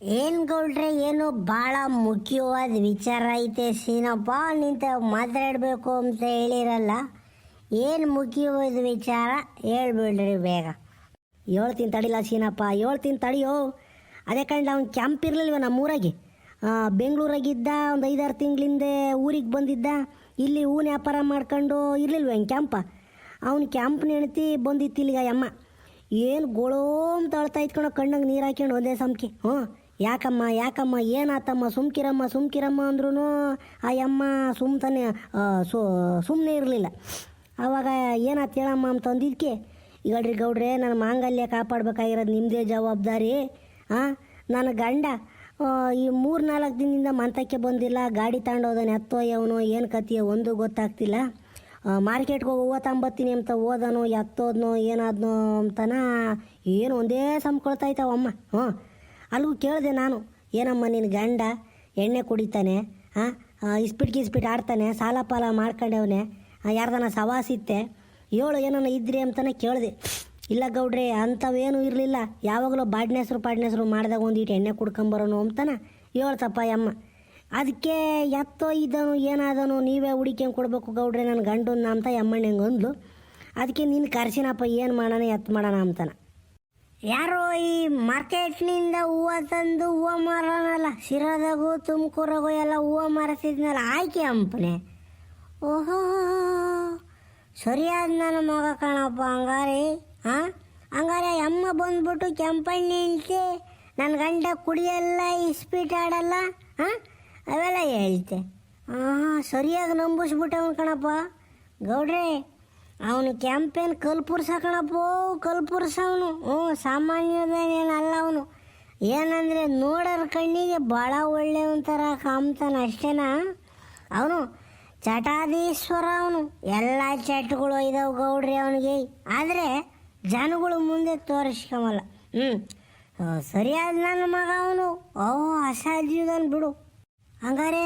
ಏನ್ ಗೌಡ್ರೆ, ಏನು ಬಹಳ ಮುಖ್ಯವಾದ ವಿಚಾರ ಐತೆ ಸೀನಪ್ಪ. ನಿಂತ ಮಾತಾಡಬೇಕು ಅಂತ ಹೇಳಿರಲ್ಲ. ಏನು ಮುಖ್ಯವಾದ ವಿಚಾರ? ಹೇಳ್ಬಿಡ್ರಿ ಬೇಗ. ಹೇಳ್ತೀನಿ ತಡಿಲ್ಲ ಸೀನಪ್ಪ ಹೇಳ್ತೀನಿ ತಡಿಯೋ. ಅದೇ ಕಂಡು ಅವ್ನು ಕ್ಯಾಂಪ್ ಇರಲಿಲ್ವ ನಮ್ಮೂರಾಗೆ? ಬೆಂಗಳೂರಾಗಿದ್ದ, ಒಂದು ಐದಾರು ತಿಂಗಳಿಂದೆ ಊರಿಗೆ ಬಂದಿದ್ದ. ಇಲ್ಲಿ ಹೂ ವ್ಯಾಪಾರ ಮಾಡ್ಕೊಂಡು ಇರಲಿಲ್ವ ಹಿಂಗೆ ಕ್ಯಾಂಪ ಅವ್ನು ಕ್ಯಾಂಪ್ ಹೆಣ್ತಿ ಬಂದಿತ್ತು ಇಲ್ಲಿಗ ಅಮ್ಮ ಏನು ಗೊಳೋಮ್ ತಳ್ತಾ ಇತ್ಕೊಂಡು ಕಣ್ಣಂಗೆ ನೀರು ಹಾಕ್ಯಂಡು ಒಂದೇ ಸಮಕೆ ಹ್ಞೂ ಯಾಕಮ್ಮ ಯಾಕಮ್ಮ, ಏನಾತಮ್ಮ, ಸುಮ್ಕಿರಮ್ಮ ಸುಮ್ಕಿರಮ್ಮ ಅಂದ್ರೂ ಆ ಅಮ್ಮ ಸುಮ್ತಾನೆ ಸುಮ್ಮನೆ ಇರಲಿಲ್ಲ. ಆವಾಗ ಏನಾತ್ ಹೇಳಮ್ಮ ಅಂತ ಅಂದಿದ್ಕೆ ಈಗಳ್ರಿ ಗೌಡ್ರೆ, ನನ್ನ ಮಾಂಗಲ್ಯ ಕಾಪಾಡ್ಬೇಕಾಗಿರೋದು ನಿಮ್ಮದೇ ಜವಾಬ್ದಾರಿ ಹಾಂ ನನ್ನ ಗಂಡ ಈ ಮೂರು ನಾಲ್ಕು ದಿನದಿಂದ ಮಂತಕ್ಕೆ ಬಂದಿಲ್ಲ, ಗಾಡಿ ತಗೊಂಡೋದಾನೆ ಹತ್ತೋ ಅವನು ಏನು ಕತಿಯೋ ಒಂದು ಗೊತ್ತಾಗ್ತಿಲ್ಲ. ಮಾರ್ಕೆಟ್ಗೆ ಹೋಗಿ ಹೂವು ತಂಬತ್ತೀನಿ ಅಂತ ಓದನೋ ಎತ್ತೋದ್ನೋ, ಏನಾದ್ನೋ ಅಂತನ, ಏನು ಒಂದೇ ಸಂಕೊಳ್ತಾಯ್ತವಮ್ಮ ಹ್ಞೂ ಅಲ್ಲಿಗೂ ಕೇಳಿದೆ ನಾನು, ಏನಮ್ಮ ನಿನ್ನ ಗಂಡ ಎಣ್ಣೆ ಕುಡಿತಾನೆ ಹಾಂ ಇಸ್ಪಿಟ್ ಗಿಸ್ಪಿಟ್ ಆಡ್ತಾನೆ, ಸಾಲ ಪಾಲ ಮಾಡ್ಕೊಂಡವನೆ ಯಾರ್ದನ ಸವಾಸಿತ್ತೆ ಏಳು ಏನನ ಇದ್ರಿ ಅಂತಲೇ ಕೇಳಿದೆ. ಇಲ್ಲ ಗೌಡ್ರೆ ಅಂಥವೇನು ಇರಲಿಲ್ಲ. ಯಾವಾಗಲೂ ಬಾಡ್ನೆಸ್ರು ಪಾಡ್ನೆಸ್ರು ಮಾಡಿದಾಗ ಒಂದಿಟ್ಟು ಎಣ್ಣೆ ಕುಡ್ಕೊಂಬರೋನು ಅಂತಾನೆ ಹೇಳ್ತಪ್ಪ ಅಮ್ಮ ಅದಕ್ಕೆ ಎತ್ತೋ ಇದ್ದನು ಏನಾದನು, ನೀವೇ ಹುಡುಕ್ಯಂಗೆ ಕೊಡಬೇಕು ಗೌಡ್ರೆ ನನ್ನ ಗಂಡನ್ನ ಅಂತ ಅಮ್ಮಣ್ಣಂಗೆ ಅಂದ್ಲು. ಅದಕ್ಕೆ ನೀನು ಕರ್ಸಿನಪ್ಪ, ಏನು ಮಾಡೋಣ, ಎತ್ತು ಮಾಡೋಣ ಅಂತಾನ. ಯಾರೋ ಈ ಮಾರ್ಕೆಟ್ನಿಂದ ಹೂವು ತಂದು ಹೂವು ಮಾರೋನಲ್ಲ ಶಿರದಾಗು ತುಮಕೂರಾಗು ಎಲ್ಲ ಹೂವು ಮಾರಿಸಿದ್ನಲ್ಲ, ಆಯ್ಕೆ ಅಂಪನೆ ಓಹೋ, ಸರಿಯಾದ ನನ್ನ ಮಗ ಕಣಪ್ಪ, ಹಂಗಾರಿ ಹಾಂ ಹಂಗಾರೆ ಅಮ್ಮ ಬಂದ್ಬಿಟ್ಟು ಕೆಂಪಣ್ಣಿ ನಿಲ್ತೆ ನನ್ನ ಗಂಡ ಕುಡಿಯಲ್ಲ, ಇಸ್ಪೀಟ್ ಆಡಲ್ಲ ಹಾಂ ಅವೆಲ್ಲ ಹೇಳ್ತೆ. ಹಾಂ ಸರಿಯಾಗಿ ನಂಬಿಸ್ಬಿಟ್ಟವನು ಕಣಪ್ಪ. ಗೌಡ್ರೆ ಅವನು ಕ್ಯಾಂಪೇನ್ ಕಲ್ಪುರ್ಸ ಕಣಪ್ಪೋ ಕಲ್ಪುರ್ಸ ಅವನು ಹ್ಞೂ ಸಾಮಾನ್ಯದೇನೇನಲ್ಲ ಅವನು. ಏನಂದರೆ ನೋಡೋರ ಕಣ್ಣಿಗೆ ಭಾಳ ಒಳ್ಳೆ ಒಂಥರ ಕಾಮ್ತಾನ ಅಷ್ಟೇನಾ? ಅವನು ಚಟಾದೀಶ್ವರ ಅವನು. ಎಲ್ಲ ಚಟ್ಗಳು ಇದಾವೆ ಗೌಡ್ರಿ ಅವನಿಗೆ. ಆದರೆ ಜನಗಳು ಮುಂದೆ ತೋರಿಸ್ಕೊಂಬಲ್ಲ. ಹ್ಞೂ ಸರಿಯಾದ ನನ್ನ ಮಗ ಅವನು. ಓ ಅಸಾಧ್ಯದನ್ ಬಿಡು. ಹಂಗಾರೆ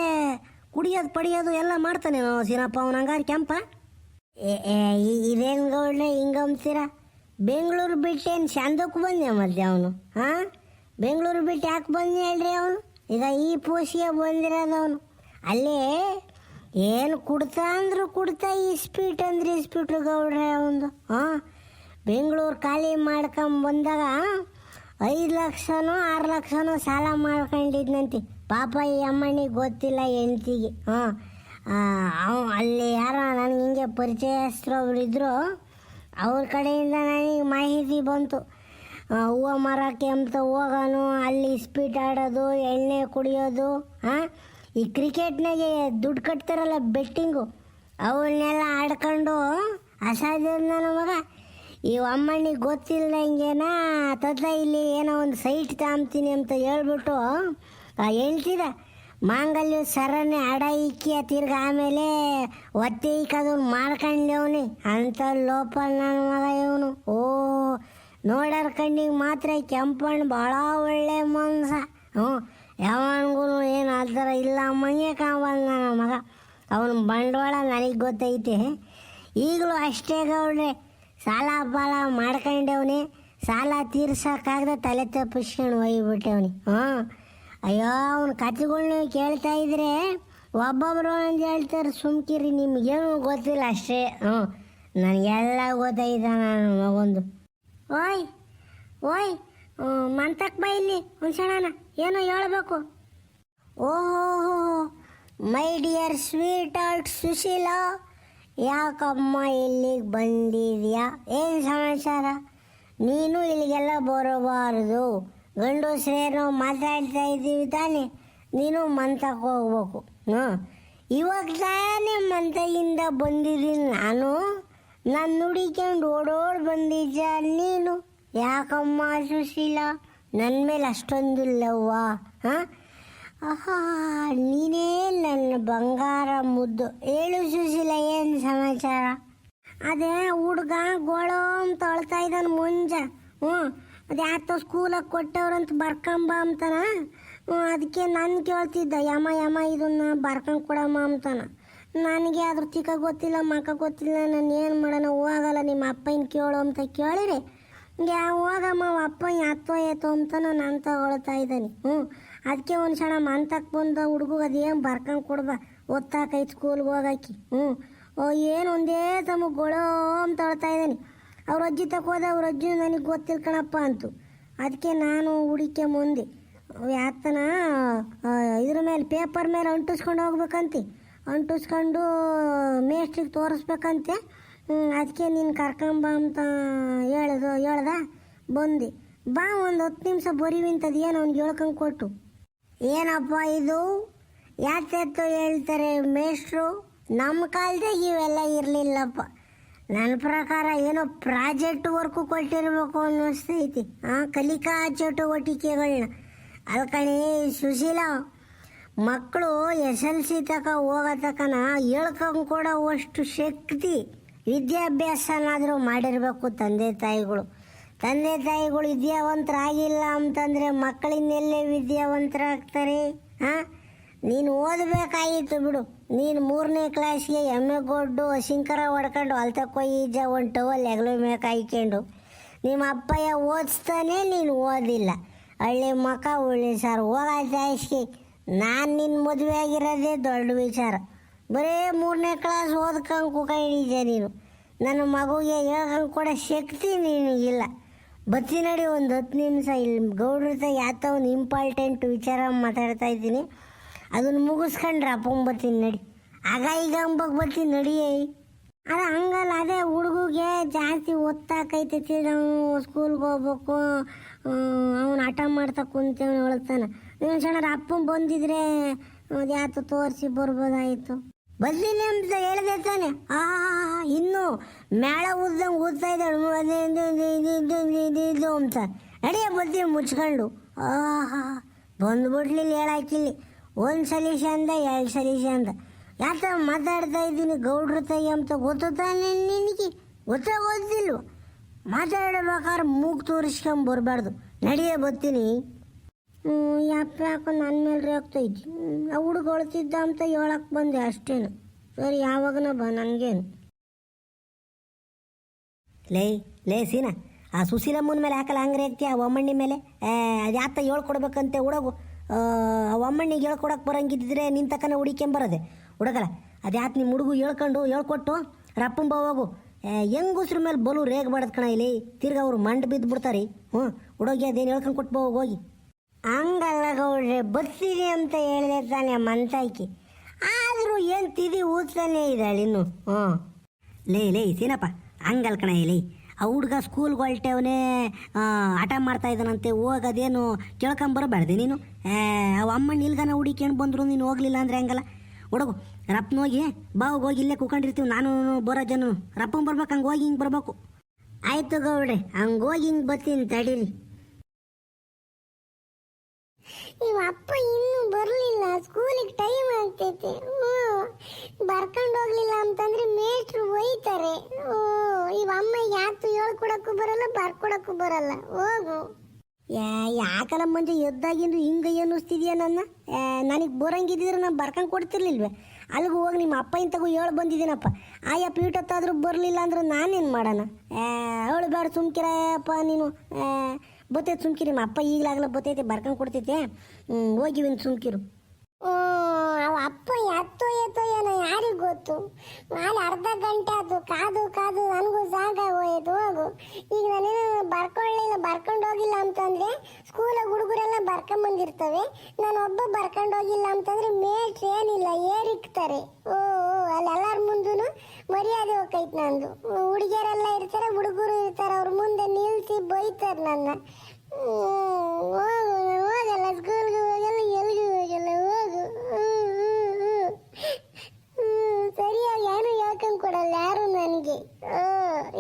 ಕುಡಿಯೋದು ಪಡಿಯೋದು ಎಲ್ಲ ಮಾಡ್ತಾನೆ ಸೀನಪ್ಪ ಅವನು? ಹಂಗಾರೆ ಕೆಂಪ? ಇದೇನ್ ಗೌಡ್ರೆ ಹಿಂಗಂಬ್ತೀರ? ಬೆಂಗಳೂರು ಬಿಟ್ಟೇನು ಚಂದಕ್ಕೆ ಬಂದೆ ಮತ್ತೆ ಅವನು, ಹಾಂ? ಬೆಂಗಳೂರು ಬಿಟ್ಟು ಯಾಕೆ ಬಂದೆ ಹೇಳ್ರಿ ಅವನು? ಈಗ ಈ ಪೋಸಿಗೆ ಬಂದಿರೋದು ಅವನು. ಅಲ್ಲೇ ಏನು ಕುಡ್ತಾ ಅಂದ್ರು ಕುಡ್ತಾ ಸ್ಪೀಟ್ ಅಂದ್ರೆ ಸ್ಪೀಟು ಗೌಡ್ರೆ ಅವನು ಹಾಂ? ಬೆಂಗಳೂರು ಖಾಲಿ ಮಾಡ್ಕೊಂಡು ಬಂದಾಗ ಐದು ಲಕ್ಷನೋ, ಆರು ಲಕ್ಷನೋ ಸಾಲ ಮಾಡ್ಕೊಂಡಿದ್ನಂತೆ. ಪಾಪ ಈ ಅಮ್ಮನಿಗೆ ಗೊತ್ತಿಲ್ಲ ಹೆಂಡ್ತಿಗೆ, ಹಾಂ? ಅಲ್ಲಿ ಯಾರೋ ನನಗೆ ಹಿಂಗೆ ಪರಿಚಯಸ್ಥರೊಬ್ರು ಇದ್ದರು ಅವ್ರ ಕಡೆಯಿಂದ ನನಗೆ ಮಾಹಿತಿ ಬಂತು. ಹೂವು ಮರಕ್ಕೆ ಅಂತ ಹೋಗೋನು, ಅಲ್ಲಿ ಸ್ಪೀಟ್ ಆಡೋದು, ಎಣ್ಣೆ ಕುಡಿಯೋದು ಹಾಂ ಈ ಕ್ರಿಕೆಟ್ನಾಗೆ ದುಡ್ಡು ಕಟ್ತಾರಲ್ಲ ಬೆಟ್ಟಿಂಗು ಅವನ್ನೆಲ್ಲ ಆಡ್ಕೊಂಡು ಅಸಾಧ್ಯ ನನ್ನ ಮಗ. ಈ ಅಮ್ಮಣ್ಣಿಗೆ ಗೊತ್ತಿಲ್ಲ ಹಿಂಗೇನಾ ತತ್ತ ಇಲ್ಲಿ ಏನೋ ಒಂದು ಸೈಟ್ ತಾಂಬ್ತೀನಿ ಅಂತ ಹೇಳ್ಬಿಟ್ಟು ಹೇಳ್ತಿದ ಮಾಂಗಲ್ಯ ಸರನೆ ಅಡ ಇಕ್ಕಿ ತಿರ್ಗ ಆಮೇಲೆ ಒತ್ತೆ ಇಕ್ಕದವ್ನು ಮಾಡ್ಕೊಂಡವನಿ ಅಂತ ಲೋಪ ನನ್ನ ಮಗ ಇವನು. ಓ, ನೋಡರ್ ಕಣ್ಣಿಗೆ ಮಾತ್ರ ಕೆಂಪಣ್ಣ ಭಾಳ ಒಳ್ಳೆ ಮನ್ಸ ಹ್ಞೂ ಯಾವನ್ಗೂ ಏನು ಆ ಥರ ಇಲ್ಲ ಅಮ್ಮಂಗೆ ಕಾಂಬಂದ ನನ್ನ ಮಗ. ಅವನ ಬಂಡವಾಳ ನನಗೆ ಗೊತ್ತೈತೆ. ಈಗಲೂ ಅಷ್ಟೇ ಗೌಡ್ರೆ. ಸಾಲ ಪಾಲ ಮಾಡ್ಕೊಂಡವನೆ ಸಾಲ ತೀರ್ಸೋಕ್ಕಾಗದೆ ತಲೆ ತಪ್ಪಿಸ್ಕೊಂಡು ಒಯ್ಬಿಟ್ಟವನಿ. ಹಾಂ ಅಯ್ಯೋ, ಅವ್ನ ಕತೆಗಳ್ನ ಕೇಳ್ತಾ ಇದ್ರೆ ಒಬ್ಬೊಬ್ರು ಅಂತ ಹೇಳ್ತಾರೆ, ಸುಮ್ಕಿರಿ, ನಿಮ್ಗೇನು ಗೊತ್ತಿಲ್ಲ ಅಷ್ಟೇ. ಹ್ಞೂ, ನನಗೆಲ್ಲ ಗೊತ್ತೈತ ನಾನು ಮಗೊಂದು. ಓಯ್ ಓಯ್ ಮಂತಕ್ ಬಾ ಇಲ್ಲಿ, ಹುಣ್ಸಣ್ಣ ಏನೋ ಹೇಳ್ಬೇಕು. ಓಹೋ, my dear sweetheart Sushila, ಯಾಕಮ್ಮ ಇಲ್ಲಿಗೆ ಬಂದಿದ್ಯಾ? ಏನು ಸಮಾಚಾರ? ನೀನು ಇಲ್ಲಿಗೆಲ್ಲ ಬರಬಾರದು. ಗಂಡಸ್ರೇನೋ ಮಾತಾಡ್ತಾ ಇದ್ದೀವಿ ತಾನೆ. ನೀನು ಮಂತಕ್ಕೆ ಹೋಗ್ಬೇಕು. ಹ್ಞೂ. ಇವಾಗ ತಾನೇ ಮಂತೆಯಿಂದ ಬಂದಿದ್ದೀನಿ ನಾನು. ನಾನು ನುಡಿಕೊಂಡು ಓಡೋಡ್ ಬಂದಿದ್ದ ನೀನು? ಯಾಕಮ್ಮ ಸುಶೀಲ? ನನ್ನ ಮೇಲೆ ಅಷ್ಟೊಂದಿಲ್ಲವ್ವ. ಲವ್ವಾ ಹಾಂ? ಆಹಾ, ನೀನೇ ನನ್ನ ಬಂಗಾರ ಮುದ್ದು. ಹೇಳು ಸುಶೀಲ, ಏನು ಸಮಾಚಾರ? ಅದೇ ಹುಡುಗ ಗೋಳೋ ತೊಳ್ತಾ ಇದ್ದಾನೆ ಮುಂಜ. ಹ್ಞೂ. ಅದು ಯಾತೋ ಸ್ಕೂಲಾಗ ಕೊಟ್ಟವ್ರಂತ ಬರ್ಕಂಬ ಅಂತಾನ? ಅದಕ್ಕೆ ನಾನು ಕೇಳ್ತಿದ್ದ, ಯಮ ಯಮ, ಇದನ್ನ ಬರ್ಕೊಂಡ್ ಕೊಡಮ್ಮ ಅಂತಾನ. ನನಗೆ ಅದ್ರ ಚಿಕ್ಕ ಗೊತ್ತಿಲ್ಲ, ಮಕ್ಕ ಗೊತ್ತಿಲ್ಲ, ನಾನು ಏನು ಮಾಡೋಣ, ಹೋಗಲ್ಲ, ನಿಮ್ಮ ಅಪ್ಪನ ಕೇಳು ಅಂತ ಕೇಳಿರಿ. ಹಿಂಗೆ ಹೋಗಮ್ಮ ಅಪ್ಪ ಎತ್ತೋ ಏತೋ ಅಂತ ನಾನು ತಗೊಳ್ತಾ ಇದ್ದಾನೆ. ಹ್ಞೂ ಅದಕ್ಕೆ ಒಂದು ಕ್ಷಣ ಮಂತಕ್ಕೆ ಬಂದ ಹುಡುಗ ಅದೇನು ಬರ್ಕೊಂಡು ಕೊಡ್ಬ ಓದ್ತಾಕೈತೆ ಸ್ಕೂಲ್ಗೆ ಹೋಗಾಕಿ. ಹ್ಞೂ ಓ, ಏನು ಒಂದೇ ತಮಗೆ ಗೊಳೋ ಅಂತ ಹೇಳ್ತಾ ಇದ್ದಾನೆ. ಅವ್ರ ಅಜ್ಜಿ ಹೋದ ಅವ್ರ ಅಜ್ಜಿ ನನಗೆ ಗೊತ್ತಿಲ್ಲ ಕಣಪ್ಪ ಅಂತು. ಅದಕ್ಕೆ ನಾನು ಹುಡುಕೆ ಮುಂದೆ. ಯಾತನ ಇದ್ರ ಮೇಲೆ ಪೇಪರ್ ಮೇಲೆ ಅಂಟಿಸ್ಕೊಂಡು ಹೋಗ್ಬೇಕಂತೆ. ಅಂಟಿಸ್ಕೊಂಡು ಮೇಸ್ಟ್ರಿಗೆ ತೋರಿಸ್ಬೇಕಂತೆ. ಅದಕ್ಕೆ ನೀನು ಕರ್ಕೊಂಬ ಅಂತ ಹೇಳ್ದು, ಹೇಳ್ದ, ಬಂದೆ. ಬಾ ಒಂದು ಹತ್ತು ನಿಮಿಷ ಬರೀವಿಂತದ್ದು ಏನು ಅವ್ನಿಗೆ ಹೇಳ್ಕೊಂಡು ಕೊಟ್ಟು. ಏನಪ್ಪ ಇದು? ಯಾತ್ಯಾತು ಹೇಳ್ತಾರೆ ಮೇಷ್ಟ್ರು? ನಮ್ಮ ಕಾಲದಾಗ ಇವೆಲ್ಲ ಇರಲಿಲ್ಲಪ್ಪ. ನನ್ನ ಪ್ರಕಾರ ಏನೋ ಪ್ರಾಜೆಕ್ಟ್ ವರ್ಕು ಕೊಟ್ಟಿರಬೇಕು ಅನ್ನಿಸ್ತೈತಿ. ಆ, ಕಲಿಕಾ ಚಟುವಟಿಕೆಗಳನ್ನ ಅಲ್ಕಣಿ ಕಣಿ ಸುಶೀಲ ಮಕ್ಕಳು ಎಸ್ ಎಲ್ ಸಿ ತಕ ಹೋಗೋ ತಕನ ಹೇಳ್ಕೊಂಡು ಕೊಡೋವಷ್ಟು ಶಕ್ತಿ ವಿದ್ಯಾಭ್ಯಾಸನಾದರೂ ಮಾಡಿರಬೇಕು ತಂದೆ ತಾಯಿಗಳು. ತಂದೆ ತಾಯಿಗಳು ವಿದ್ಯಾವಂತರಾಗಿಲ್ಲ ಅಂತಂದರೆ ಮಕ್ಕಳಿಂದೆಲ್ಲೇ ವಿದ್ಯಾವಂತರಾಗ್ತಾರೆ? ಹಾಂ ನೀನು ಓದಬೇಕಾಗಿತ್ತು ಬಿಡು. ನೀನು ಮೂರನೇ ಕ್ಲಾಸ್ಗೆ ಎಮ್ಮೆ ಗೊಡ್ಡು, ಶಂಕರ ಹೊಡ್ಕೊಂಡು ಹೊಲ್ತಕ್ಕೊಯ್ ಈಜ ಹೊಂಟವು ಹೆಗ್ಲು ಮೇಕ ಹಾಯ್ಕೊಂಡು ನಿಮ್ಮ ಅಪ್ಪಯ್ಯ ಓದಿಸ್ತಾನೆ, ನೀನು ಓದಿಲ್ಲ. ಹಳ್ಳಿ ಮಕ ಉಳ್ಳಿ ಸರ್ ಹೋಗಾಯ್ತಾಯಿಸ್ಗೆ ನಾನು ನಿನ್ನ ಮದುವೆ ಆಗಿರೋದೇ ದೊಡ್ಡ ವಿಚಾರ. ಬರೀ ಮೂರನೇ ಕ್ಲಾಸ್ ಓದ್ಕೊಂಡು ಕುಕೊಂಡಿದ್ದೆ ನೀನು. ನನ್ನ ಮಗುಗೆ ಹೇಳ್ಕೊಂಡು ಕೂಡ ಶಕ್ತಿ ನಿನಗಿಲ್ಲ. ಬತ್ತಿ ನಡಿ ಒಂದು ಹತ್ತು ನಿಮಿಷ ಇಲ್ಲಿ ಗೌಡ್ರ ತ ಯಾತ ಒಂದು ಇಂಪಾರ್ಟೆಂಟ್ ವಿಚಾರ ಮಾತಾಡ್ತಾ ಇದ್ದೀನಿ. ಅದನ್ನು ಮುಗಿಸ್ಕೊಂಡ್ರೆ ಅಪ್ಪಂಗೆ ಬರ್ತೀನಿ ನಡಿ. ಆಗ ಈಗ ಅಂಬಕ್ಕೆ ಬರ್ತೀನಿ ನಡಿ ಅದು ಹಂಗಲ್ಲ, ಅದೇ ಹುಡುಗಿಗೆ ಜಾಸ್ತಿ ಒತ್ತಾಕೈತೈತಿ ನಾವು ಸ್ಕೂಲ್ಗೆ ಹೋಗ್ಬೇಕು. ಅವನು ಹಠ ಮಾಡ್ತಾ ಕುಂತೇವನು ಹೇಳ್ತಾನೆ. ನೀವು ಸಣ್ಣ ಅಪ್ಪನ ಬಂದಿದ್ರೆ ಅದ್ಯಾತು ತೋರಿಸಿ ಬರ್ಬೋದಾಯಿತು. ಬರ್ಲಿಲ್ಲ ಅಂತ ಹೇಳಿದೆ ತಾನೆ. ಆ, ಇನ್ನು ಮೇಳ ಉದ್ದಂಗೆ ಊದ್ತಾ ಇದ್ದಾಳು. ಅಂತ. ನಡಿಯ ಬರ್ತೀವಿ ಮುಚ್ಕೊಂಡು. ಆಹಾ ಬಂದ್ಬಿಡ್ಲಿಲ್ಲ, ಹೇಳಾಕಿಲ್ಲಿ. ಒಂದು ಸಲೀಶ ಅಂದ, ಎರಡು ಸಲೀಶ ಅಂದ. ಯಾತ ಮಾತಾಡ್ತಾ ಇದ್ದೀನಿ, ಗೌಡ್ರ ತಾಯಿ ಅಂತ ಗೊತ್ತಾನೆ ನಿನಗೆ? ಗೊತ್ತೇ ಗೊತ್ತಿಲ್ವ? ಮಾತಾಡ್ಬೇಕಾದ್ರೆ ಮೂಗ್ ತೋರಿಸ್ಕೊಂಡ್ ಬರಬಾರ್ದು. ನಡಿಯೇ ಬರ್ತೀನಿ. ಯಪ್ಪ ಯಾಕೋ ನನ್ನ ಮೇಲೆ ರೇಗ್ತೈತಿ ಆ ಹುಡುಗ ಹೊಳ್ತಿದ್ದ ಅಂತ ಹೇಳಕ್ಕೆ ಬಂದೆ ಅಷ್ಟೇನು. ಸರಿ, ಯಾವಾಗನ ಬಾ, ನನಗೇನು. ಲೇ ಲೇ ಸೀನಾ, ಆ ಸುಶೀಲಮ್ಮನ ಮೇಲೆ ಹಾಕಲ್ಲ ಹಂಗ್ರೆ ಆ ಒಮ್ಮಣ್ಣಿ ಮೇಲೆ? ಅದು ಯಾತ ಹೇಳ್ಕೊಡ್ಬೇಕಂತೆ ಹುಡುಗು. ಆ ಒಮ್ಮಣ್ಣಿಗೆ ಹೇಳ್ಕೊಡಕ್ಕೆ ಬರಂಗಿದ್ದಿದ್ರೆ ನಿನ್ನ ತಕ್ಕನ ಹುಡಿಕೊಂಬರೋದೆ ಹುಡುಗಲ್ಲ ಅದು ಯಾಕೆ ನಿಮ್ಮ ಹುಡುಗು ಹೇಳ್ಕೊಂಡು ಹೇಳ್ಕೊಟ್ಟು ರಪ್ಪಂಬ ಹೋಗು. ಹೆಂಗುಸ್ರ ಮೇಲೆ ಬಲು ರೇಗ್ ಬಾಡದ್ ಕಣ ಇಲ್ಲಿ. ತಿರ್ಗ ಅವ್ರು ಮಂಡ್ ಬಿದ್ದು ಬಿಡ್ತಾರೆ. ಹ್ಞೂ, ಹುಡುಗಿ ಅದೇನು ಹೇಳ್ಕೊಂಡು ಕೊಟ್ಟು ಹೋಗು ಹೋಗಿ. ಹಂಗಲ್ಲ ಗೌಡ್ರೆ ಬರ್ತೀನಿ ಅಂತ ಹೇಳಿದೆ ತಾನೆ ಮನ್ಸಾಯ್ಕಿ. ಆದರೂ ಏನು ತಿದಿ ಊದ್ತಾನೆ ಇದ್ದಾಳೆ ಇನ್ನು. ಹ್ಞೂ. ಲೇ ಲೇ, ಸೀನಪ್ಪ, ಹಂಗಲ್ ಕಣ ಇಲ್ಲಿ. ಆ ಹುಡುಗ ಸ್ಕೂಲ್ಗೆ ಹೊಲ್ಟೇವನೇ ಹಠ ಮಾಡ್ತಾ ಇದ್ದಾನಂತೆ. ಹೋಗೋದೇನು ಕೇಳ್ಕೊಂಬರಬಾರ್ದೆ ನೀನು? ಅವ ಅಮ್ಮನ ನಿಲ್ಗನ ಹುಡಿಕೊಂಡು ಬಂದರು ನೀನು ಹೋಗ್ಲಿಲ್ಲ ಅಂದ್ರೆ ಹಂಗಲ್ಲ? ಹುಡುಗು ರಪ್ಪನ ಹೋಗಿ ಬಾವು ಹೋಗಿ ಇಲ್ಲೇ ಕೂಕೊಂಡಿರ್ತೀವಿ ನಾನು ಬರೋ ಜನ. ರಪ್ಪನ ಬರ್ಬೇಕು, ಹಂಗೆ ಹೋಗಿ ಹಿಂಗೆ ಬರ್ಬೇಕು. ಆಯ್ತು ಗೌಡ್ರೆ ಹೋಗಿ ಹಿಂಗೆ ಬರ್ತೀನಿ, ತಡೀರಿ. ಇವ ಅಪ್ಪ ಇನ್ನೂ ಬರಲಿಲ್ಲ ಸ್ಕೂಲಿಗೆ ಟೈಮ್ ಆಗ್ತೈತೆ. ಬರ್ಕೊಂಡು ಹೋಗ್ಲಿಲ್ಲ ಅಂತಂದ್ರೆ ಮೇಟ್ರು ಒಯ್ತಾರೆ. ಓ ಇವ ಅಮ್ಮ ಯಾತು ಹೇಳ್ಕೊಡಕ್ಕೂ ಬರಲ್ಲ, ಬರ್ಕೊಡಕ್ಕೂ ಬರಲ್ಲ. ಹೋಗು. ಯಾ ಯಾಕಲ್ಲ ಮಂಜು, ಎದ್ದಾಗಿಂದು ಹಿಂಗ ಅನ್ನಿಸ್ತಿದ್ಯಾ ನನ್ನ? ನನಗೆ ಬರಂಗಿದ್ದಿದ್ರೆ ನಾನು ಬರ್ಕೊಂಡು ಕೊಡ್ತಿರ್ಲಿಲ್ವೇ? ಅಲ್ಲಿಗೆ ಹೋಗಿ ನಿಮ್ಮ ಅಪ್ಪ ತಗೋ ಹೇಳಿ ಬಂದಿದ್ದೀನಪ್ಪ. ಆಯಾ, ಪೀಠತ್ತಾದ್ರೂ ಬರಲಿಲ್ಲ ಅಂದ್ರೆ ನಾನೇನು ಮಾಡೋಣ? ಅವಳು ಬೇಡ ಸುಮ್ಕಿರಪ್ಪ ನೀನು. ಬತ್ತೈತೆ ಸುಮ್ಕಿರಿ ನಿಮ್ಮ ಅಪ್ಪ ಈಗಲಾಗಲ ಬತ್ತೈತೆ ಬರ್ಕೊಂಡು ಕೊಡ್ತೈತೆ. ಹೋಗಿವಿನ್ ಸುಮ್ಕಿರು. ಅವ ಅಪ್ಪ ಎತ್ತೋ ಎತ್ತೋ ಏನೋ ಯಾರಿಗ್ ಗೊತ್ತು? ನಾಳೆ ಅರ್ಧ ಗಂಟೆ ಆಯ್ತು ಕಾದು ಕಾದು ನನಗೂ ಜಾಗ ಹೋಯ್ತು, ಹೋಗು. ಈಗ ನಾನೇನು ಬರ್ಕೊಳ್ಳಿಲ್ಲ ಬರ್ಕೊಂಡು ಹೋಗಿಲ್ಲ ಅಂತಂದ್ರೆ ಸ್ಕೂಲ ಹುಡುಗರೆಲ್ಲ ಬರ್ಕೊಂಬಂದಿರ್ತವೆ. ನಾನು ಒಬ್ಬ ಬರ್ಕೊಂಡು ಹೋಗಿಲ್ಲ ಅಂತಂದ್ರೆ ಟ್ರೇನ್ ಇಲ್ಲ ಏರಿಕ್ತಾರೆ. ಓ ಅಲ್ಲಿ ಎಲ್ಲರ ಮುಂದೂ ಮರ್ಯಾದೆ ಹೋಗೈತೆ ನಂದು. ಹುಡುಗಿಯರೆಲ್ಲ ಇರ್ತಾರೆ, ಹುಡುಗರು ಇರ್ತಾರೆ, ಅವ್ರ ಮುಂದೆ ನಿಲ್ಸಿ ಬೈತಾರೆ ನನ್ನ. ಹೋಗಲ್ಲ ಸ್ಕೂಲ್ಗೆ ಹೋಗಲ್ಲ, ಎಲ್ಲಿಗೂ ಹೋಗಲ್ಲ, ಹೋಗು. ಸರಿಯಾಗಿ ಏನು ಹೇಳ್ಕೊಂಡು ಕೊಡಲ್ಲ, ಯಾರು ನನಗೆ.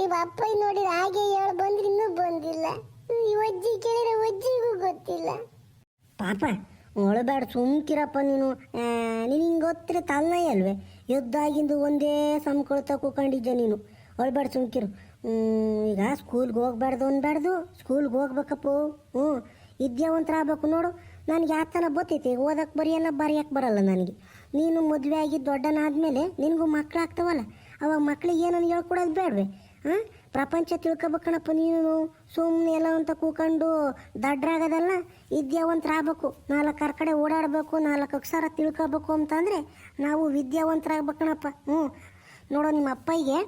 ಇವ ಅಪ್ಪ ನೋಡಿದ್ರೆ ಹಾಗೆ ಹೇಳಿ, ಬಂದ್ರೆ ಇನ್ನೂ ಬಂದಿಲ್ಲ. ಈ ಒಜ್ಜಿ ಕೇಳಿದ್ರೆ ಒಜ್ಜಿಗೂ ಗೊತ್ತಿಲ್ಲ. ಪಾಪ ಒಳಬೇಡ ಸುಮ್ಕಿರಪ್ಪ ನೀನು. ನೀನು ಹಿಂಗೆ ಗೊತ್ತಿರ ತಲ್ಲೈ ಅಲ್ವೇ? ಎದ್ದಾಗಿಂದು ಒಂದೇ ಸಮಕೊಳ್ತಾ ಕೂಕೊಂಡಿದ್ದೆ ನೀನು. ಒಳಬೇಡ ಸುಮ್ಕಿರು. ಈಗ ಸ್ಕೂಲ್ಗೆ ಹೋಗ್ಬಾರ್ದು ಅನ್ಬಾರ್ದು ಸ್ಕೂಲ್ಗೆ ಹೋಗ್ಬೇಕಪ್ಪ. ಹ್ಞೂ ವಿದ್ಯಾವಂತರ ಆಗ್ಬೇಕು ನೋಡು. ನನಗೆ ಯಾತನ ಬತ್ತೈತೆ ಓದಕ್ಕೆ ಬರೆಯಲ್ಲ ಬರೆಯಕ್ಕೆ ಬರಲ್ಲ ನನಗೆ. ನೀನು ಮದುವೆ ಆಗಿ ದೊಡ್ಡನಾದ್ಮೇಲೆ ನಿನಗೂ ಮಕ್ಕಳಾಗ್ತವಲ್ಲ ಅವಾಗ ಮಕ್ಳಿಗೆ ಏನನ್ನು ಹೇಳ್ಕೊಡೋದು ಬೇಡವೆ? ಹಾಂ ಪ್ರಪಂಚ ತಿಳ್ಕೊಬೇಕಣಪ್ಪ ನೀನು. ಸುಮ್ಮನೆ ಎಲ್ಲ ಅಂತ ಕೂಕೊಂಡು ದಡ್ರಾಗದಲ್ಲ, ವಿದ್ಯಾವಂತರಾಗಬೇಕು. ನಾಲ್ಕು ಕಡೆ ಓಡಾಡಬೇಕು, ನಾಲ್ಕು ಅಕ್ಷರ ತಿಳ್ಕೊಬೇಕು ಅಂತಂದರೆ ನಾವು ವಿದ್ಯಾವಂತರಾಗಬೇಕಣಪ್ಪ ಹ್ಞೂ ನೋಡೋ ನಿಮ್ಮ ಅಪ್ಪಗೆ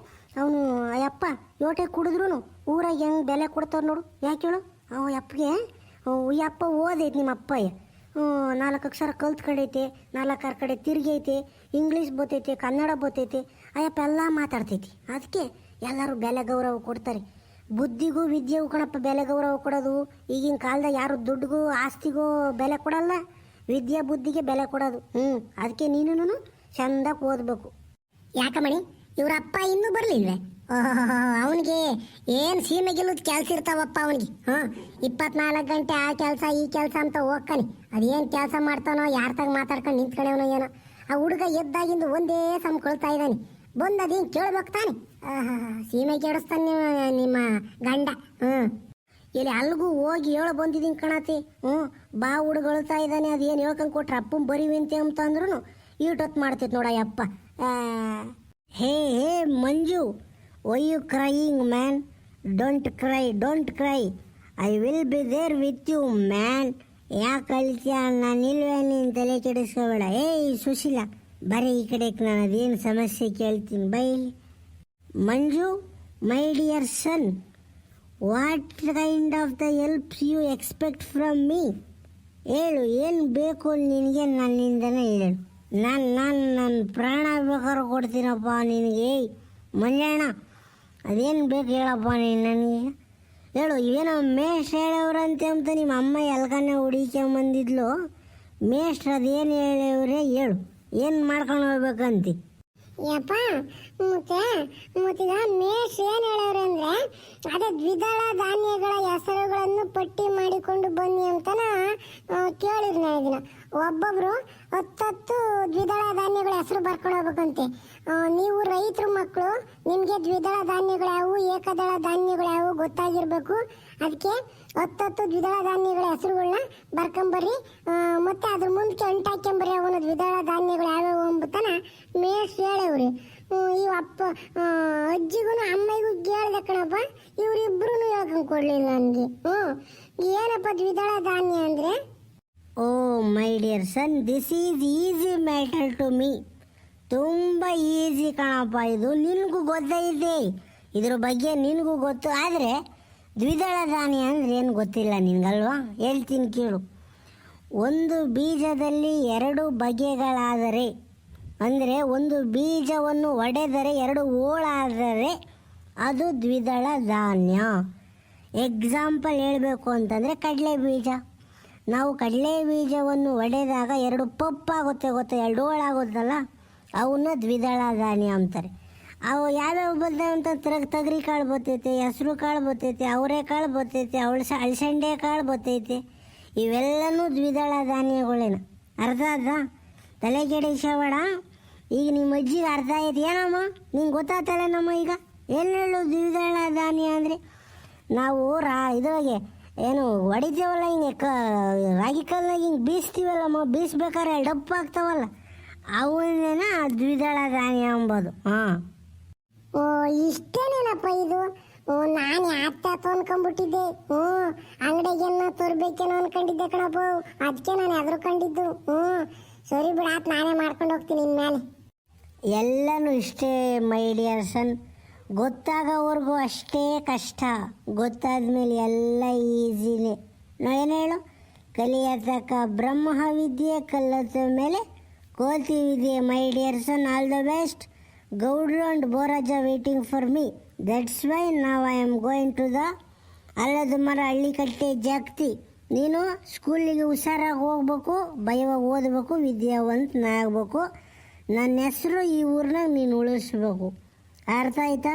ಅವನು ಅಯ್ಯಪ್ಪ ಯೋಟೆ ಕುಡಿದ್ರು ಊರಾಗ ಹೆಂಗೆ ಬೆಲೆ ಕೊಡ್ತಾರೆ ನೋಡು. ಯಾಕೆ ಹೇಳು? ಅವ ಅಪ್ಪಗೆ ಈ ಅಪ್ಪ ಓದೈತೆ ನಿಮ್ಮ ಅಪ್ಪಯ್ಯ. ನಾಲ್ಕು ಅಕ್ಷರ ಕಲ್ತ್ಕೊಂಡೈತೆ ನಾಲ್ಕಾರು ಕಡೆ ತಿರುಗೈತೆ ಇಂಗ್ಲೀಷ್ ಬತ್ತೈತೆ ಕನ್ನಡ ಬತ್ತೈತೆ ಅಯ್ಯಪ್ಪ ಎಲ್ಲ ಮಾತಾಡ್ತೈತಿ. ಅದಕ್ಕೆ ಎಲ್ಲರೂ ಬೆಲೆ ಗೌರವ ಕೊಡ್ತಾರೆ. ಬುದ್ಧಿಗೂ ವಿದ್ಯೆಗೂ ಕಣಪ್ಪ ಬೆಲೆ ಗೌರವ ಕೊಡೋದು. ಈಗಿನ ಕಾಲದಾಗ ಯಾರು ದುಡ್ಡಿಗೂ, ಆಸ್ತಿಗೂ ಬೆಲೆ ಕೊಡಲ್ಲ. ವಿದ್ಯೆ ಬುದ್ಧಿಗೆ ಬೆಲೆ ಕೊಡೋದು. ಹ್ಞೂ ಅದಕ್ಕೆ ನೀನು ಚಂದಕ್ಕೆ ಓದಬೇಕು. ಯಾಕಮಣಿ ಇವ್ರ ಅಪ್ಪ ಇನ್ನೂ ಬರ್ಲಿಲ್ವೇ? ಅವನಿಗೆ ಏನ್ ಸೀಮೆ ಗೆಲ್ಲುದ್ ಕೆಲ್ಸ ಇರ್ತಾವಪ್ಪ ಅವನಿಗೆ ಹಾ ಇಪ್ಪತ್ನಾಲ್ಕು ಗಂಟೆ ಆ ಕೆಲಸ, ಈ ಕೆಲಸ ಅಂತ ಹೋಗ್ತಾನೆ ಅದೇನ್ ಕೆಲಸ ಮಾಡ್ತಾನೋ, ಯಾರ ತಾಗ ಮಾತಾಡ್ಕೊಂಡು ನಿಂತ್ಕೊಂಡವನೋ ಏನೋ. ಆ ಹುಡುಗ ಎದ್ದಾಗಿಂದ ಒಂದೇ ಸಂಕೊಳ್ತಾ ಇದ್ದಾನೆ. ಬಂದು ಅದೇನ್ ಕೇಳ್ಬೇಕು ತಾನೆ. ಸೀಮೆ ಕೆಡಿಸ್ತಾನೆ ನಿಮ್ಮ- ಗಂಡ ಹ್ಮ್ ಇಲ್ಲಿ ಅಲ್ಗೂ ಹೋಗಿ ಹೇಳ ಬಂದಿದ್ದೀನಿ ಕಣತಿ, ಹ್ಞೂ? ಬಾ ಹುಡುಗಳ್ತಾ ಇದ್ದಾನೆ, ಅದೇನು ಹೇಳ್ಕೊಂಡು ಕೊಟ್ರೆ ಅಪ್ಪನ ಬರೀವಿ ಅಂತ ಅಂತಂದ್ರೂ ಈಟೊತ್ತು ಮಾಡ್ತೈತೆ ನೋಡ ಅಪ್ಪ ಹೇ ಹೇ, Manju why you crying man don't cry don't cry I will be there with you man ಯಾಕೆ ಕಳಿತೀಯ ನಾನು ಇಲ್ವೇ? ನೀನು ತಲೆ ಕೆಡಿಸ್ಕೋಬೇಡ. ಏಯ್ ಸುಶೀಲ, ಬರೀ ಈ ಕಡೆಗೆ ನಾನು ಅದೇನು ಸಮಸ್ಯೆ ಕೇಳ್ತೀನಿ by Manju my dear son what kind of the helps you expect from me ಹೇಳು, ಏನು ಬೇಕು ನಿನಗೆ ನನ್ನಿಂದನೇ ಹೇಳು. ನಾನು ನಾನು ನನ್ನ ಪ್ರಾಣ ಬೇಕಾದ್ರೆ ಕೊಡ್ತೀನಪ್ಪ ನಿನಗೆ. ಮಂಜಣ್ಣ ಅದೇನು ಬೇಕು ಹೇಳಪ್ಪ ನೀನು ನನಗೆ. ಹೇಳು ಏನೋ ಮೇಷ್ ಹೇಳವ್ರಂತೆ ಅಂತ ನಿಮ್ಮ ಅಮ್ಮ ಎಲ್ಕನ್ನ ಹುಡಿಕೊಂಬಂದಿದ್ಲು ಮೇಷ್ಟ್ರು ಅದೇನು ಹೇಳವ್ರೆ ಹೇಳು, ಏನು ಮಾಡ್ಕೊಂಡು ಹೋಗ್ಬೇಕಂತಿ? ಯಪ್ಪ, ಮತ್ತೆ, ಮತ್ತೀಗ ಮೇಷ್ ಏನು ಹೇಳವ್ರೆ ಅಂದರೆ, ಅದೇ ದ್ವಿದಳ ಧಾನ್ಯಗಳ ಹೆಸರುಗಳನ್ನು ಪಟ್ಟಿ ಮಾಡಿಕೊಂಡು ಬನ್ನಿ ಅಂತನ ಕೇಳಿದ್ನ ಇದನ್ನ. ಒಬ್ಬೊಬ್ರು ಹತ್ತತ್ತು ದ್ವಿದಳ ಧಾನ್ಯಗಳ ಹೆಸರು ಬರ್ಕೊಂಡು ಹೋಗ್ಬೇಕಂತೆ ನೀವು ರೈತರ ಮಕ್ಕಳು, ನಿಮಗೆ ದ್ವಿದಳ ಧಾನ್ಯಗಳು ಯಾವುವು ಏಕದಳ ಧಾನ್ಯಗಳು ಯಾವುವು ಗೊತ್ತಾಗಿರಬೇಕು. ಅದಕ್ಕೆ ಹತ್ತತ್ತು ದ್ವಿದಳ ಧಾನ್ಯಗಳ ಹೆಸರುಗಳನ್ನ ಬರ್ಕೊಂಬರ್ರಿ. ಮತ್ತು ಅದ್ರ ಮುಂದಕ್ಕೆ ಅಂಟಾಕ್ಯಂಬರ್ರಿ ಅವನ ದ್ವಿದಳ ಧಾನ್ಯಗಳು ಯಾವ್ಯಾವು ಅಂಬತನ ಮೇಸ್ ಹೇಳವ್ರಿ ಇವ ಅಪ್ಪ ಅಜ್ಜಿಗೂ ಅಮ್ಮಗೂ ಕೇಳಿದೆ ಕಣಪ್ಪ ಇವರಿಬ್ಬರೂ ಹೇಳ್ಕೊಂಡು ಕೊಡಲಿಲ್ಲ ನನಗೆ. ಹ್ಞೂ ಏನಪ್ಪ ದ್ವಿದಳ ಧಾನ್ಯ ಅಂದ್ರೆ? ಓ my dear son this is easy matter to me ತುಂಬ ಈಸಿ ಕಣಪ್ಪ, ಇದು ನಿನಗೂ ಗೊತ್ತೈತೆ ಇದ್ರ ಬಗ್ಗೆ ನಿನಗೂ ಗೊತ್ತು. ಆದರೆ, ದ್ವಿದಳ ಧಾನ್ಯ ಅಂದರೆ ಏನು ಗೊತ್ತಿಲ್ಲ ನಿನಗಲ್ವಾ? ಹೇಳ್ತೀನಿ ಕೇಳು. ಒಂದು ಬೀಜದಲ್ಲಿ ಎರಡು ಬಗೆಗಳಾದರೆ, ಅಂದರೆ ಒಂದು ಬೀಜವನ್ನು ಒಡೆದರೆ ಎರಡು ಓಳಾದರೆ ಅದು ದ್ವಿದಳ ಧಾನ್ಯ. ಎಕ್ಸಾಂಪಲ್ ಹೇಳಬೇಕು ಅಂತಂದರೆ ಕಡಲೆ ಬೀಜ ನಾವು ಕಡಲೆ ಬೀಜವನ್ನು ಒಡೆದಾಗ ಎರಡು ಪಪ್ಪಾಗುತ್ತೆ ಗೊತ್ತಾ? ಎರಡು ಹೋಳಾಗುತ್ತಲ್ಲ ಅವನ್ನ ದ್ವಿದಳ ಧಾನ್ಯ ಅಂತಾರೆ. ಅವು ಯಾವ್ಯಾವ ಬರ್ತವೆ ಅಂತ ತರಗ್ ತಗರಿ ಕಾಳು ಬರ್ತೈತೆ, ಹೆಸರು ಕಾಳು ಬರ್ತೈತೆ ಅವರೆಕಾಳು ಬರ್ತೈತೆ ಅವಳಸ ಅಳಸಂಡೆ ಕಾಳು ಬರ್ತೈತೆ. ಇವೆಲ್ಲನೂ ದ್ವಿದಳ ಧಾನ್ಯಗಳೇನ? ಅರ್ಧ ಅರ್ಧ? ತಲೆ ಕೆಡಿಸಬೇಡ ಈಗ ನಿಮ್ಮ ಅಜ್ಜಿಗೆ ಅರ್ಧ ಆಯ್ತು ಏನಮ್ಮ ನಿಂಗೆ ಗೊತ್ತಾಗ್ತಲ್ಲ ನಮ್ಮ ಈಗ? ಎಲ್ಲೆಲ್ಲೂ ದ್ವಿದಳ ಧಾನ್ಯ ಅಂದರೆ? ನಾವು ರಾ ಇದ್ರಾಗೆ ಏನು ಹೊಡಿತೀವಲ್ಲ ಹಿಂಗೆ ಕ ರಾಗಿ ಕಲ್ನಾಗ ಹಿಂಗೆ ಬೀಸ್ತೀವಲ್ಲಮ್ಮ ಬೀಸ್ಬೇಕಾದ್ರೆ ಡಪ್ಪ ಆಗ್ತಾವಲ್ಲ. ಅವನ್ನೇನ ದ್ವಿದಳ ಧಾನ್ಯ ಅಂಬೋದು. ಹಾಂ. ಓ ಇಷ್ಟೇನೇನಪ್ಪ ಇದು? ಓ ನಾನು ಯಾತ ಅನ್ಕೊಂಡ್ಬಿಟ್ಟಿದ್ದೆ ಹ್ಞೂ ಅಂಗಡಿಗೆಲ್ಲ ತೋರ್ಬೇಕೇನೋ ಅನ್ಕೊಂಡಿದ್ದೆ ಕಣಪ್ಪ. ಅದಕ್ಕೆ ನಾನು ಹೆದರ್ಕೊಂಡಿದ್ದು. ಹ್ಞೂ ಸರಿ ಬಿಡ ಆತ್ ನಾನೇ ಮಾಡ್ಕೊಂಡು ಹೋಗ್ತೀನಿ ಇನ್ಮೇಲೆ. ಎಲ್ಲನೂ ಇಷ್ಟೇ ಮೈ ಡಿಯರ್ ಸನ್ ಗೊತ್ತಾಗೋವರೆಗೂ ಅಷ್ಟೇ ಕಷ್ಟ. ಗೊತ್ತಾದ್ಮೇಲೆ ಎಲ್ಲ ಈಸಿನೇ ಏನು ಹೇಳು? ಕಲಿಯತಕ್ಕ ಬ್ರಹ್ಮ ವಿದ್ಯೆ ಕಲ್ಲತ ಮೇಲೆ ಕೋತಿ ವಿದ್ಯೆ my dear son, all the best. ಗೌಡ್ರು and ಬೋರಾಜ waiting for me that's why ನಾವು I am going to the ಅಲ್ಲದ ಮರ ಹಳ್ಳಿ ಕಟ್ಟೆ ಜಾಗ್ತಿ. ನೀನು ಸ್ಕೂಲಿಗೆ ಹುಷಾರಾಗಿ ಹೋಗ್ಬೇಕು ಭಯವಾಗಿ ಓದಬೇಕು, ವಿದ್ಯಾವಂತನಾಗಬೇಕು. ನನ್ನ ಹೆಸರು ಈ ಊರ್ನಾಗ ನೀನು ಉಳಿಸ್ಬೇಕು. ಅರ್ಥ ಆಯ್ತಾ?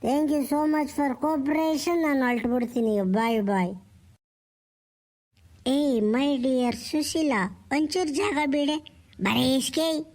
Thank you so much for cooperation ನಾನು ಹೊರಟ್ಬಿಡ್ತೀನಿ. ಬಾಯ್ ಬಾಯ್ ಏಯ್ ಮೈ ಡಿಯರ್ ಸುಶೀಲಾ, ಒಂಚೂರು ಜಾಗ ಬಿಡೆ. ಬರೀ ಇಸ್ಕೆ